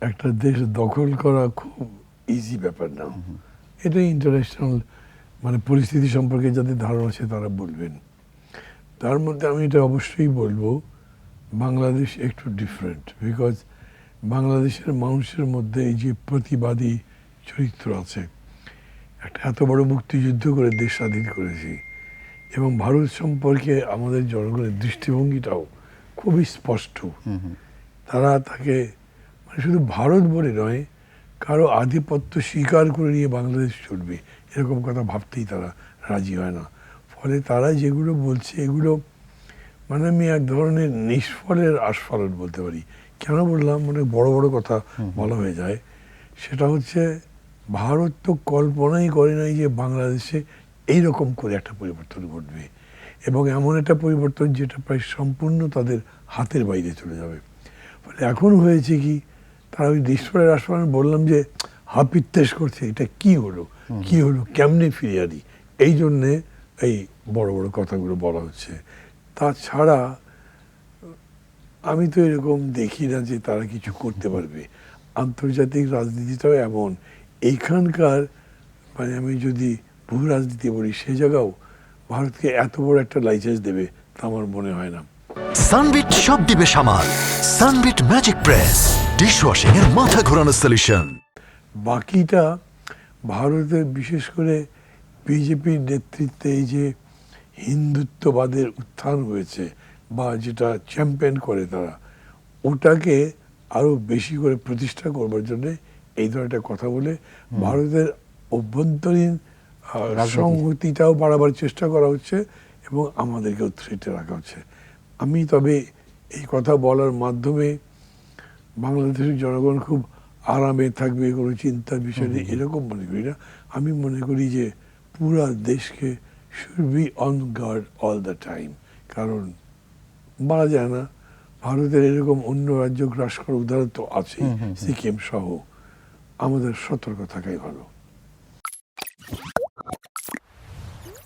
একটা দেশ দখল করা খুব ইজি ব্যাপার না। এটা ইন্টারন্যাশনাল মানে পরিস্থিতি সম্পর্কে যাদের ধারণা আছে তারা বলবেন। তার মধ্যে আমি এটা অবশ্যই বলব বাংলাদেশ একটু ডিফারেন্ট বিকজ বাংলাদেশের মানুষের মধ্যে এই যে প্রতিবাদী চরিত্র আছে একটা এত বড় মুক্তিযুদ্ধ করে দেশ স্বাধীন করেছি এবং ভারত সম্পর্কে আমাদের জনগণের দৃষ্টিভঙ্গিটাও খুবই স্পষ্ট। তারা তাকে শুধু ভারত বলে নয় কারও আধিপত্য স্বীকার করে নিয়ে বাংলাদেশ চলবে। এরকম কথা ভাবতেই তারা রাজি হয় না। ফলে তারা যেগুলো বলছে এগুলো মানে আমি এক ধরনের নিষ্ফলের আস্ফলন বলতে পারি। কেন বললাম? মানে বড় বড় কথা বলা হয়ে যায়। সেটা হচ্ছে ভারত তো কল্পনাই করে নাই যে বাংলাদেশে এই রকম করে একটা পরিবর্তন ঘটবে। এবং এমন একটা পরিবর্তন যেটা প্রায় সম্পূর্ণ তাদের হাতের বাইরে চলে যাবে। ফলে এখন হয়েছে কি তারা ওই নিষ্ফলের আস্ফলন বললাম যে হাপিত্তেশ করছে এটা কি হলো? কি হলো? কেমনে ফিরে আনি? এই জন্যে এই বড় বড় কথাগুলো বলা হচ্ছে। তাছাড়া আমি তো এরকম দেখি না যে তারা কিছু করতে পারবে। আন্তর্জাতিক রাজনীতিটাও এমন। এইখানকার মানে আমি যদি ভূ রাজনীতি বলি সে জায়গাও ভারতকে এত বড় একটা লাইসেন্স দেবে তা আমার মনে হয় না। সানবিট সব দিবে সামাল। সানবিট ম্যাজিক প্রেস ডিশওয়াশিং এর মাথা ঘোরানো সলিউশন বাকিটা ভারতে বিশেষ করে বিজেপির নেতৃত্বে এই যে হিন্দুত্ববাদের উত্থান হয়েছে বা যেটা চ্যাম্পিয়ন করে তারা ওটাকে আরও বেশি করে প্রতিষ্ঠা করবার জন্য এই ধরনের কথা বলে ভারতের অভ্যন্তরীণ আহ, সংহতিটাও বাড়াবার চেষ্টা করা হচ্ছে এবং আমাদেরকেও থ্রেটে রাখা হচ্ছে। আমি তবে এই কথা বলার মাধ্যমে বাংলাদেশের জনগণ খুব আরামে থাকবে কোনো চিন্তার বিষয় নেই এরকম মনে করি না। আমি মনে করি যে পুরা দেশকে should be on guard all the time কারণ বলা যায় না ভারতের এরকম অন্য রাজ্য গ্রাস করার উদাহরণ তো আছেই সিকিম সহ। আমাদের সতর্ক থাকাই ভালো।